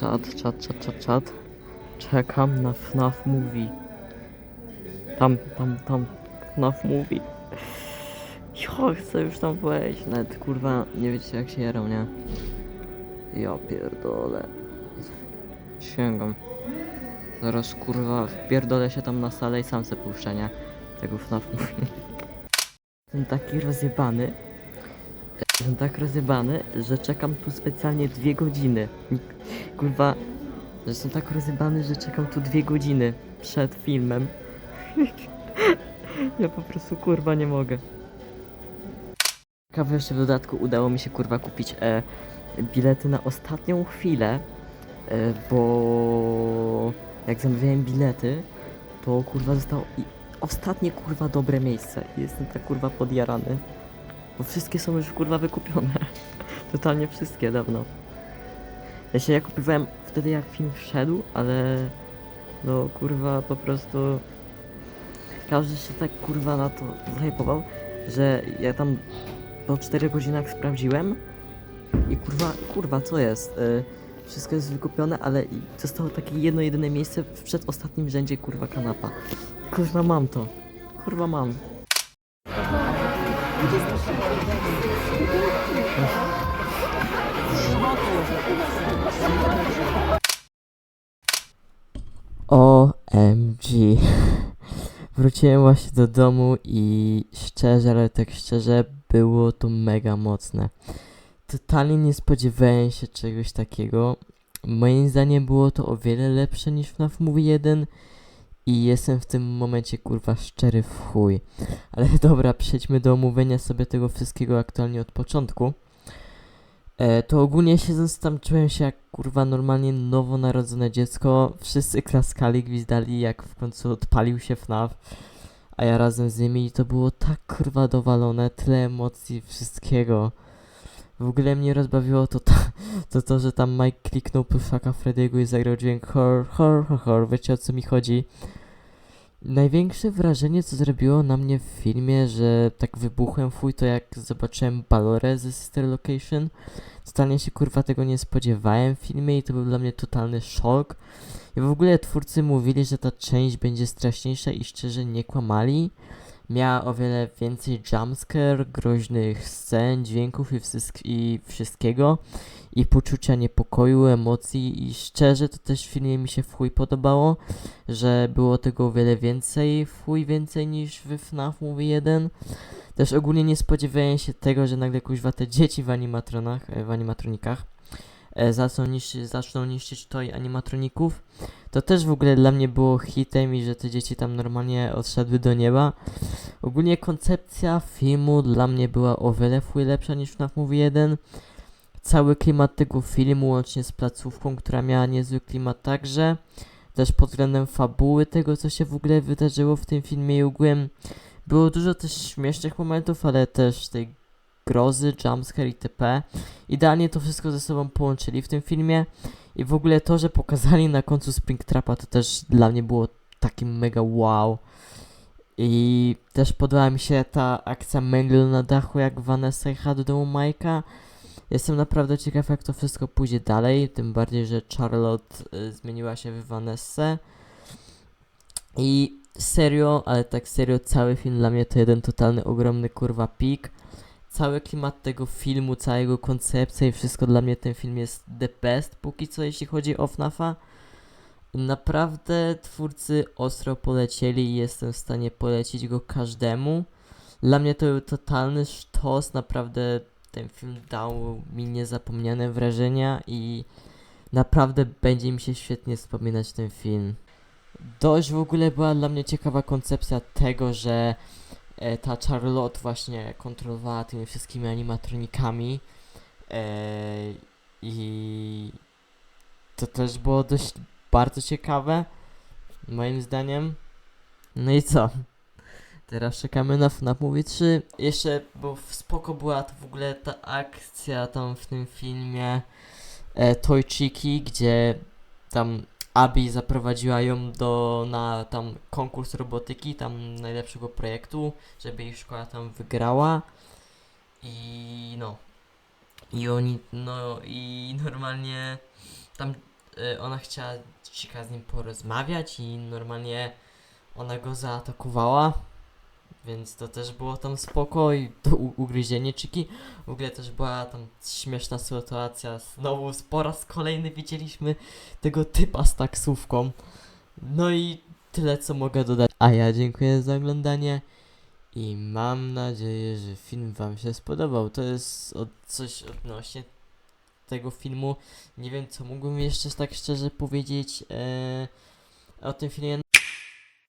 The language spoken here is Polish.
Czad, czad, czad, czad, czad. Czekam na FNAF Movie. Tam, tam, tam. FNAF Movie. Jo, chcę już tam wejść. Nawet kurwa nie wiecie jak się jarą, nie? Ja pierdolę. Sięgam. Zaraz kurwa wpierdolę się tam na salę i sam se puszczę, nie? Tego FNAF Movie. Jestem taki rozjebany. Jestem tak rozjebany, że czekam tu specjalnie dwie godziny. Kurwa, że jestem tak rozjebany, że czekam tu dwie godziny przed filmem. ja po prostu kurwa nie mogę. Ciekawe jeszcze w dodatku udało mi się kurwa kupić e, bilety na ostatnią chwilę, e, bo jak zamawiałem bilety, to kurwa zostało ostatnie kurwa dobre miejsce. Jestem tak kurwa podjarany. Bo wszystkie są już kurwa wykupione. Totalnie wszystkie dawno. Ja się ja kupowałem wtedy jak film wszedł, ale no kurwa po prostu każdy się tak kurwa na to zhypował, że ja tam po 4 godzinach sprawdziłem i kurwa, kurwa co jest? Y, wszystko jest wykupione, ale zostało takie jedno jedyne miejsce w przedostatnim rzędzie kurwa kanapa. Kurwa mam to. Kurwa mam. OMG. Wróciłem właśnie do domu i szczerze, ale tak szczerze, było to mega mocne. Totalnie nie spodziewałem się czegoś takiego. Moim zdaniem było to o wiele lepsze niż FNAF Movie 1 i jestem w tym momencie kurwa szczery w chuj. Ale dobra, przejdźmy do omówienia sobie tego wszystkiego aktualnie od początku. E, to ogólnie siedząc tam czułem się jak kurwa normalnie nowonarodzone dziecko. Wszyscy klaskali, gwizdali jak w końcu odpalił się FNAF. A ja razem z nimi i to było tak kurwa dowalone, tyle emocji, wszystkiego. W ogóle mnie rozbawiło to, to, to, to że tam Mike kliknął puszaka Freddy'ego i zagrał dźwięk hor, hor, hor, hor, wiecie o co mi chodzi. Największe wrażenie, co zrobiło na mnie w filmie, że tak wybuchłem fuj, to jak zobaczyłem Balorę ze Sister Location. Totalnie się kurwa tego nie spodziewałem w filmie i to był dla mnie totalny szok. I w ogóle twórcy mówili, że ta część będzie straszniejsza i szczerze nie kłamali. Miała o wiele więcej jumpscare, groźnych scen, dźwięków i, i wszystkiego. I poczucia niepokoju, emocji i szczerze to też w filmie mi się w chuj podobało, że było tego o wiele więcej, w chuj więcej niż w FNAF Movie 1. Też ogólnie nie spodziewałem się tego, że nagle kuźwa te dzieci w animatronach, e, w animatronikach zaczną niszczyć, zaczną niszczyć toj animatroników. To też w ogóle dla mnie było hitem i że te dzieci tam normalnie odszedły do nieba. Ogólnie koncepcja filmu dla mnie była o wiele lepsza niż FNAF Movie 1. Cały klimat tego filmu, łącznie z placówką, która miała niezły klimat także. Też pod względem fabuły tego, co się w ogóle wydarzyło w tym filmie i ogółem było dużo też śmiesznych momentów, ale też tej grozy, jumpscare itp. Idealnie to wszystko ze sobą połączyli w tym filmie. I w ogóle to, że pokazali na końcu Springtrapa, to też dla mnie było takim mega wow. I też podobała mi się ta akcja Mangle na dachu, jak Vanessa jechała do domu Majka. Jestem naprawdę ciekaw, jak to wszystko pójdzie dalej, tym bardziej, że Charlotte y, zmieniła się w Vanessę. I serio, ale tak serio, cały film dla mnie to jeden totalny, ogromny kurwa pik. Cały klimat tego filmu, cała jego koncepcja i wszystko dla mnie ten film jest the best póki co, jeśli chodzi o FNAFa. Naprawdę twórcy ostro polecieli i jestem w stanie polecić go każdemu. Dla mnie to był totalny sztos, naprawdę ten film dał mi niezapomniane wrażenia i naprawdę będzie mi się świetnie wspominać ten film. Dość w ogóle była dla mnie ciekawa koncepcja tego, że e, ta Charlotte właśnie kontrolowała tymi wszystkimi animatronikami e, i to też było dość bardzo ciekawe moim zdaniem. No i co? Teraz czekamy na FNAF Movie 3. Jeszcze, bo spoko była to w ogóle ta akcja tam w tym filmie e, Toychiki, gdzie tam Abi zaprowadziła ją do, na tam konkurs robotyki, tam najlepszego projektu, żeby ich szkoła tam wygrała. I no. I oni, no i normalnie tam y, ona chciała z nim porozmawiać i normalnie ona go zaatakowała. Więc to też było tam spoko i to u- ugryzienie Chiki. W ogóle też była tam śmieszna sytuacja. Znowu po raz kolejny widzieliśmy tego typa z taksówką. No i tyle co mogę dodać. A ja dziękuję za oglądanie i mam nadzieję, że film wam się spodobał. To jest od, coś odnośnie tego filmu. Nie wiem co mógłbym jeszcze tak szczerze powiedzieć e, o tym filmie.